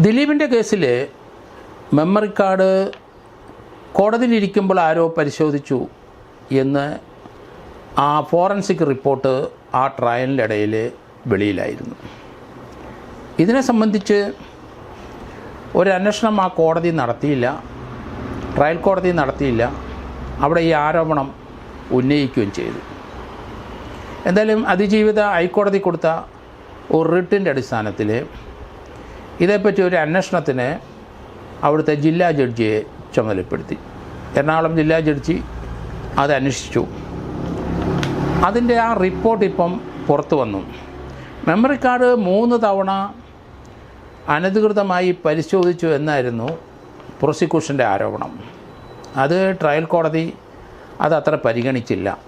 ദിലീപിന്റെ കേസിൽ memory card കോടതിയിലിരിക്കുമ്പോൾ ആരോ പരിശോധിച്ചു എന്ന് ആ ഫോറൻസിക് റിപ്പോർട്ട് ആ ട്രയലിനിടയിൽ വെളിയിലായിരുന്നു. ഇതിനെ സംബന്ധിച്ച് ഒരു അന്വേഷണം ആ കോടതി നടത്തിയില്ല. ട്രയൽ കോടതി നടത്തിയില്ല. അവിടെ ഈ ആരോപണം ഉന്നയിക്കുകയും ചെയ്തു. എന്തായാലും അതിജീവിത ഹൈക്കോടതി കൊടുത്ത ഒരു റിട്ടിന്റെ അടിസ്ഥാനത്തിൽ ഇതേപ്പറ്റി ഒരു അന്വേഷണത്തിന് അവിടുത്തെ ജില്ലാ ജഡ്ജിയെ ചുമതലപ്പെടുത്തി. എറണാകുളം ജില്ലാ ജഡ്ജി അത് അന്വേഷിച്ചു. അതിന്റെ ആ റിപ്പോർട്ട് ഇപ്പം പുറത്തു വന്നു. മെമ്മറി കാർഡ് മൂന്ന് തവണ അനധികൃതമായി പരിശോധിച്ചു എന്നായിരുന്നു പ്രോസിക്യൂഷന്റെ ആരോപണം. അത് ട്രയൽ കോടതി അതത്ര പരിഗണിച്ചില്ല.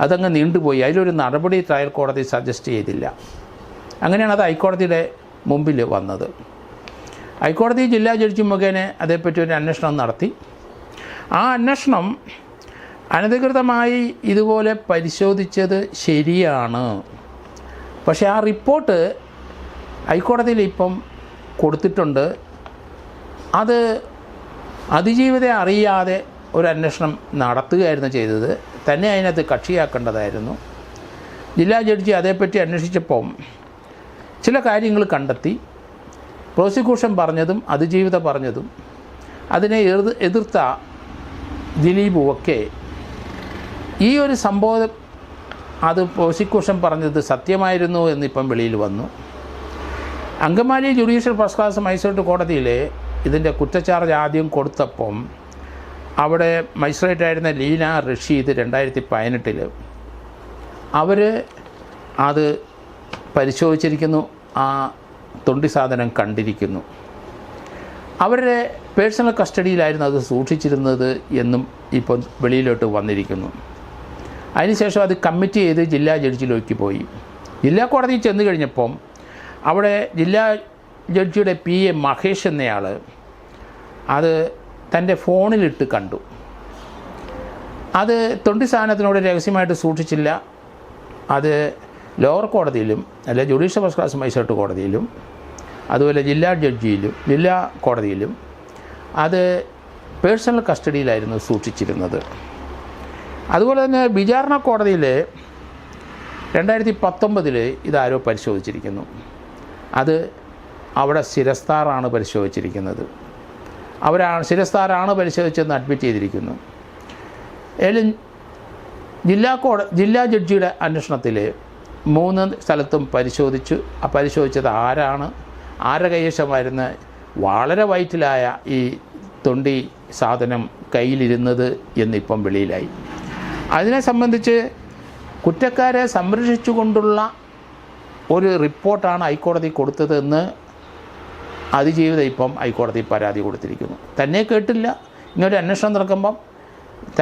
അതങ്ങ് നീണ്ടുപോയി. അതിലൊരു നടപടി ട്രയൽ കോടതി സജസ്റ്റ് ചെയ്തില്ല. അങ്ങനെയാണ് അത് ഹൈക്കോടതിയുടെ മുമ്പിൽ വന്നത്. ഹൈക്കോടതി ജില്ലാ ജഡ്ജി മുഖേന അതേപ്പറ്റി ഒരു അന്വേഷണം നടത്തി. ആ അന്വേഷണം അനധികൃതമായി ഇതുപോലെ പരിശോധിച്ചത് ശരിയാണ്. പക്ഷേ ആ റിപ്പോർട്ട് ഹൈക്കോടതിയിൽ ഇപ്പം കൊടുത്തിട്ടുണ്ട്. അത് അതിജീവിതയെ അറിയാതെ ഒരു അന്വേഷണം നടത്തുകയായിരുന്നു ചെയ്തത്. തന്നെ അതിനകത്ത് കക്ഷിയാക്കേണ്ടതായിരുന്നു. ജില്ലാ ജഡ്ജി അതേപ്പറ്റി അന്വേഷിച്ചപ്പം ചില കാര്യങ്ങൾ കണ്ടെത്തി പ്രോസിക്യൂഷൻ പറഞ്ഞതും അതിജീവിത പറഞ്ഞതും അതിനെ എതിർ എതിർത്ത ദിലീപുമൊക്കെ ഈ ഒരു സംഭവം അത് പ്രോസിക്യൂഷൻ പറഞ്ഞത് സത്യമായിരുന്നു എന്നിപ്പം വെളിയിൽ വന്നു. Angamaly judicial first class magistrate കോടതിയിൽ ഇതിന്റെ കുറ്റച്ചാർജ് ആദ്യം കൊടുത്തപ്പം അവിടെ മജിസ്ട്രേറ്റ് ആയിരുന്ന ലീന റഷീദ് രണ്ടായിരത്തി പതിനെട്ടിൽ അവർ അത് പരിശോധിച്ചിരിക്കുന്നു. ആ തൊണ്ടി സാധനം കണ്ടിരിക്കുന്നു. അവരുടെ പേഴ്സണൽ കസ്റ്റഡിയിലായിരുന്നു അത് സൂക്ഷിച്ചിരുന്നത് എന്നും ഇപ്പോൾ വെളിയിലോട്ട് വന്നിരിക്കുന്നു. അതിനുശേഷം അത് കമ്മിറ്റ് ചെയ്ത് ജില്ലാ ജഡ്ജിയിലേക്ക് പോയി. ജില്ലാ കോടതിയിൽ ചെന്ന് കഴിഞ്ഞപ്പം അവിടെ ജില്ലാ ജഡ്ജിയുടെ പി എ മഹേഷ് എന്നയാൾ അത് തന്റെ ഫോണിലിട്ട് കണ്ടു. അത് തൊണ്ടി സാധനത്തിനോട് രഹസ്യമായിട്ട് സൂക്ഷിച്ചില്ല. അത് ലോവർ കോടതിയിലും അല്ലെ ജുഡീഷ്യൽ ഫസ്റ്റ് ക്ലാസ് മജിസ്ട്രേറ്റ് കോടതിയിലും അതുപോലെ ജില്ലാ ജഡ്ജിയിലും ജില്ലാ കോടതിയിലും അത് പേഴ്സണൽ കസ്റ്റഡിയിലായിരുന്നു സൂക്ഷിച്ചിരുന്നത്. അതുപോലെ തന്നെ വിചാരണ കോടതിയിൽ രണ്ടായിരത്തി പത്തൊമ്പതിൽ ഇതാരോ പരിശോധിച്ചിരിക്കുന്നു. അത് അവിടെ ശിരസ്താറാണ് പരിശോധിച്ചിരിക്കുന്നത്. അവരാണ് ശിരസ്താറാണ് പരിശോധിച്ചെന്ന് അഡ്മിറ്റ് ചെയ്തിരിക്കുന്നു. ഏലും ജില്ലാ കോട ജില്ലാ ജഡ്ജിയുടെ അന്വേഷണത്തിൽ മൂന്ന് സ്ഥലത്തും പരിശോധിച്ചു. ആ പരിശോധിച്ചത് ആരാണ്? ആരുടെ കൈവശമായിരുന്ന? വളരെ വയറ്റിലായ ഈ തൊണ്ടി സാധനം കയ്യിലിരുന്നത് എന്നിപ്പം വെളിയിലായി. അതിനെ സംബന്ധിച്ച് കുറ്റക്കാരെ സംരക്ഷിച്ചുകൊണ്ടുള്ള ഒരു റിപ്പോർട്ടാണ് ഹൈക്കോടതി കൊടുത്തതെന്ന് അതിജീവിത ഇപ്പം ഹൈക്കോടതി പരാതി കൊടുത്തിരിക്കുന്നു. തന്നെ കേട്ടില്ല. ഇങ്ങനൊരു അന്വേഷണം നടക്കുമ്പം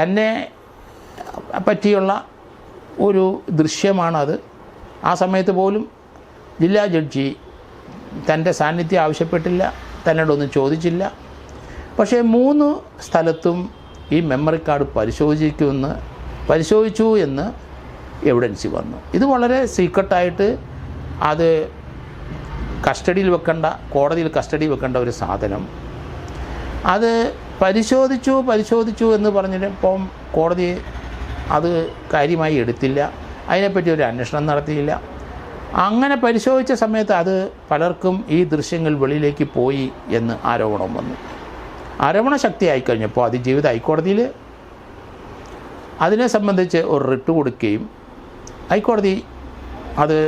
തന്നെ പറ്റിയുള്ള ഒരു ദൃശ്യമാണത്. ആ സമയത്ത് പോലും ജില്ലാ ജഡ്ജി തന്റെ സാന്നിധ്യം ആവശ്യപ്പെട്ടില്ല തന്നോടൊന്നും ചോദിച്ചില്ല. പക്ഷേ മൂന്ന് സ്ഥലത്തും ഈ മെമ്മറി കാർഡ് പരിശോധിക്കുമെന്ന് പരിശോധിച്ചു എന്ന് എവിഡൻസി വന്നു. ഇത് വളരെ സീക്രട്ടായിട്ട് അത് കസ്റ്റഡിയിൽ വെക്കേണ്ട കോടതിയിൽ കസ്റ്റഡിയിൽ വെക്കേണ്ട ഒരു സാധനം. അത് പരിശോധിച്ചു പരിശോധിച്ചു എന്ന് പറഞ്ഞിട്ടപ്പം കോടതി അത് കാര്യമായി എടുത്തില്ല. അതിനെപ്പറ്റി ഒരു അന്വേഷണം നടത്തിയില്ല. അങ്ങനെ പരിശോധിച്ച സമയത്ത് അത് പലർക്കും ഈ ദൃശ്യങ്ങൾ വെളിയിലേക്ക് പോയി എന്ന് ആരോപണം വന്നു. ആരോപണ ശക്തിയായി കഴിഞ്ഞപ്പോൾ അതിജീവിത ഹൈക്കോടതിയിൽ അതിനെ സംബന്ധിച്ച് ഒരു റിട്ട് കൊടുക്കുകയും ഹൈക്കോടതി അത്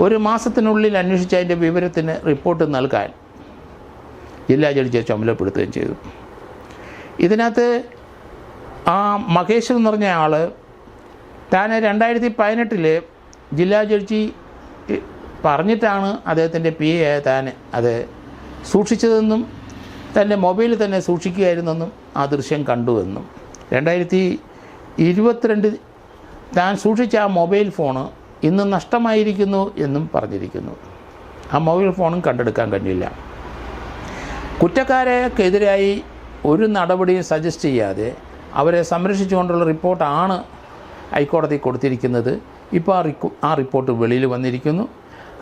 ഒരു മാസത്തിനുള്ളിൽ അന്വേഷിച്ച് അതിന്റെ വിവരത്തിന് റിപ്പോർട്ട് നൽകാൻ ജില്ലാ ജഡ്ജിയെ ചുമതലപ്പെടുത്തുകയും ചെയ്തു. ഇതിനകത്ത് ആ മഹേഷ് എന്ന് പറഞ്ഞ ആൾ താൻ രണ്ടായിരത്തി പതിനെട്ടിൽ ജില്ലാ ജഡ്ജി പറഞ്ഞിട്ടാണ് അദ്ദേഹത്തിന്റെ പി എ താൻ അത് സൂക്ഷിച്ചതെന്നും തന്റെ മൊബൈലിൽ തന്നെ സൂക്ഷിക്കുകയായിരുന്നെന്നും ആ ദൃശ്യം കണ്ടുവെന്നും. രണ്ടായിരത്തി ഇരുപത്തിരണ്ട് താൻ സൂക്ഷിച്ച ആ മൊബൈൽ ഫോണ് ഇന്ന് നഷ്ടമായിരിക്കുന്നു എന്നും പറഞ്ഞിരിക്കുന്നു. ആ മൊബൈൽ ഫോണും കണ്ടെടുക്കാൻ കഴിഞ്ഞില്ല. കുറ്റക്കാരെക്കെതിരായി ഒരു നടപടിയും സജസ്റ്റ് ചെയ്യാതെ അവരെ സംരക്ഷിച്ചുകൊണ്ടുള്ള റിപ്പോർട്ടാണ് ഹൈക്കോടതി കൊടുത്തിരിക്കുന്നത് ഇപ്പോൾ ആ ആ റിപ്പോർട്ട് വെളിയിൽ വന്നിരിക്കുന്നു.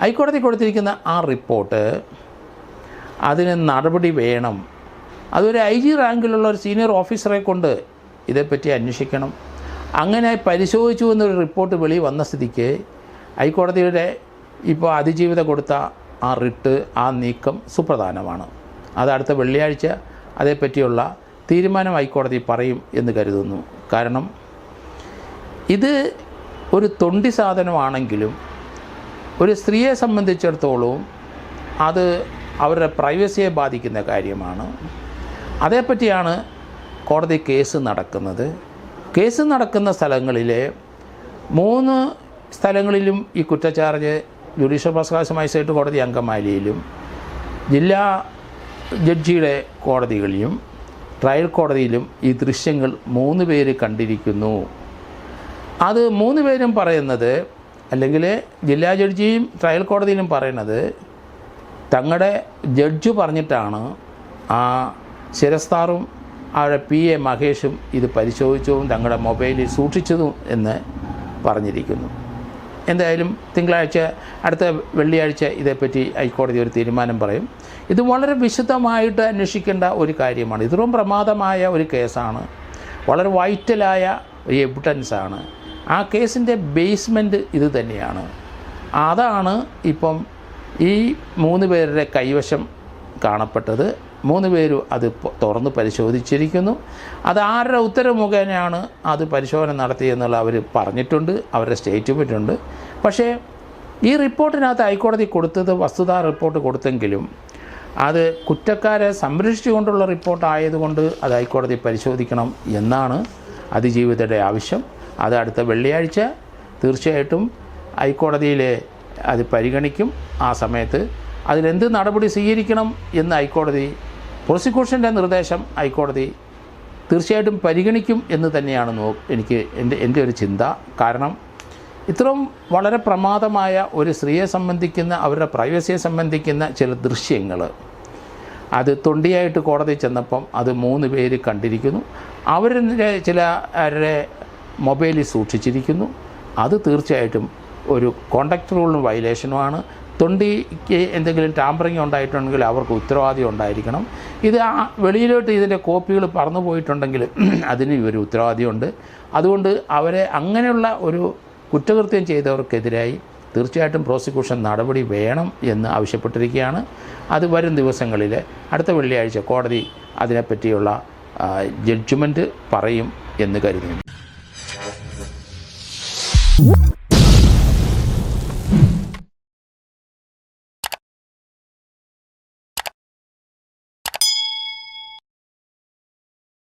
ഹൈക്കോടതി കൊടുത്തിരിക്കുന്ന ആ റിപ്പോർട്ട് അതിന് നടപടി വേണം. അതൊരു ഐ ജി റാങ്കിലുള്ള ഒരു സീനിയർ ഓഫീസറെ കൊണ്ട് ഇതേപ്പറ്റി അന്വേഷിക്കണം. അങ്ങനെ പരിശോധിച്ചു എന്നൊരു റിപ്പോർട്ട് വെളി വന്ന സ്ഥിതിക്ക് ഹൈക്കോടതിയുടെ ഇപ്പോൾ അതിജീവിത കൊടുത്ത ആ റിട്ട് ആ നീക്കം സുപ്രധാനമാണ്. അത് അടുത്ത വെള്ളിയാഴ്ച അതേപ്പറ്റിയുള്ള തീരുമാനം ഹൈക്കോടതി പറയും എന്ന് കരുതുന്നു. കാരണം ഇത് ഒരു തൊണ്ടി സാധനമാണെങ്കിലും ഒരു സ്ത്രീയെ സംബന്ധിച്ചിടത്തോളം അത് അവരുടെ പ്രൈവസിയെ ബാധിക്കുന്ന കാര്യമാണ്. അതേപ്പറ്റിയാണ് കോടതി കേസ് നടക്കുന്നത്. കേസ് നടക്കുന്ന സ്ഥലങ്ങളിലെ മൂന്ന് സ്ഥലങ്ങളിലും ഈ കുറ്റച്ചാർജ് ജുഡീഷ്യൽ പ്രസ്കാശ മജിസ്ട്രേറ്റ് കോടതി അങ്കമാലിയിലും ജില്ലാ ജഡ്ജിയുടെ കോടതികളിലും ട്രയൽ കോടതിയിലും ഈ ദൃശ്യങ്ങൾ മൂന്ന് പേര് കണ്ടിരിക്കുന്നു. അത് മൂന്ന് പേരും പറയുന്നത് അല്ലെങ്കിൽ ജില്ലാ ജഡ്ജിയും ട്രയൽ കോടതിയിലും പറയുന്നത് തങ്ങളുടെ ജഡ്ജ് പറഞ്ഞിട്ടാണ് ആ ശിരസ്താറും അവരുടെ പി എ മഹേഷും ഇത് പരിശോധിച്ചതും തങ്ങളുടെ മൊബൈലിൽ സൂക്ഷിച്ചതും എന്ന് പറഞ്ഞിരിക്കുന്നു. എന്തായാലും തിങ്കളാഴ്ച അടുത്ത വെള്ളിയാഴ്ച ഇതേപ്പറ്റി ഹൈക്കോടതി ഒരു തീരുമാനം പറയും. ഇത് വളരെ വിശുദ്ധമായിട്ട് അന്വേഷിക്കേണ്ട ഒരു കാര്യമാണ്. ഇത്രയും പ്രമാദമായ ഒരു കേസാണ്. വളരെ വൈറ്റലായ ഒരു എവിഡൻസാണ്. ആ കേസിന്റെ ബേസ്മെന്റ് ഇത് തന്നെയാണ്. അതാണ് ഇപ്പം ഈ മൂന്ന് പേരുടെ കൈവശം കാണപ്പെട്ടത്. മൂന്ന് പേരും അത് തുറന്ന് പരിശോധിച്ചിരിക്കുന്നു. അത് ആരുടെ ഉത്തരവ് മുഖേനയാണ് അത് പരിശോധന നടത്തിയെന്നുള്ള അവർ പറഞ്ഞിട്ടുണ്ട്. അവരുടെ സ്റ്റേറ്റ്മെന്റ് ഉണ്ട് പക്ഷേ ഈ റിപ്പോർട്ടിനകത്ത് ഹൈക്കോടതി കൊടുത്തത് വസ്തുതാ റിപ്പോർട്ട് കൊടുത്തെങ്കിലും അത് കുറ്റക്കാരെ സംരക്ഷിച്ചുകൊണ്ടുള്ള റിപ്പോർട്ട് ആയതുകൊണ്ട് അത് ഹൈക്കോടതി പരിശോധിക്കണം എന്നാണ് അതിജീവിതയുടെ ആവശ്യം. അത് അടുത്ത വെള്ളിയാഴ്ച തീർച്ചയായിട്ടും ഹൈക്കോടതിയിൽ അത് പരിഗണിക്കും ആ സമയത്ത്. അതിലെന്ത് നടപടി സ്വീകരിക്കണം എന്ന് ഹൈക്കോടതി പ്രോസിക്യൂഷന്റെ നിർദ്ദേശം ഹൈക്കോടതി തീർച്ചയായിട്ടും പരിഗണിക്കും എന്ന് തന്നെയാണ് നോ എനിക്ക് എന്റെ എന്റെ ഒരു ചിന്ത. കാരണം ഇത്രയും വളരെ പ്രമാദമായ ഒരു സ്ത്രീയെ സംബന്ധിക്കുന്ന അവരുടെ പ്രൈവസിയെ സംബന്ധിക്കുന്ന ചില ദൃശ്യങ്ങൾ അത് തൊണ്ടിയായിട്ട് കോടതി ചെന്നപ്പം അത് മൂന്ന് പേര് കണ്ടിരിക്കുന്നു. അവരുടെ ചില അവരുടെ മൊബൈലിൽ സൂക്ഷിച്ചിരിക്കുന്നു. അത് തീർച്ചയായിട്ടും ഒരു കോണ്ടാക്ട് റൂളിന് വയലേഷനുമാണ് തൊണ്ടിക്ക് എന്തെങ്കിലും ടാമ്പറിങ് ഉണ്ടായിട്ടുണ്ടെങ്കിൽ അവർക്ക് ഉത്തരവാദിത്വം ഉണ്ടായിരിക്കണം. ഇത് ആ വെളിയിലോട്ട് ഇതിന്റെ കോപ്പികൾ പറന്നു പോയിട്ടുണ്ടെങ്കിൽ അതിന് ഇവർ ഉത്തരവാദിത്തമുണ്ട് അതുകൊണ്ട് അവരെ അങ്ങനെയുള്ള ഒരു കുറ്റകൃത്യം ചെയ്തവർക്കെതിരായി തീർച്ചയായിട്ടും പ്രോസിക്യൂഷൻ നടപടി വേണം എന്ന് ആവശ്യപ്പെട്ടിരിക്കുകയാണ്. അത് വരും ദിവസങ്ങളിൽ അടുത്ത വെള്ളിയാഴ്ച കോടതി അതിനെപ്പറ്റിയുള്ള ജഡ്ജ്മെന്റ് പറയും എന്ന് കരുതുന്നു.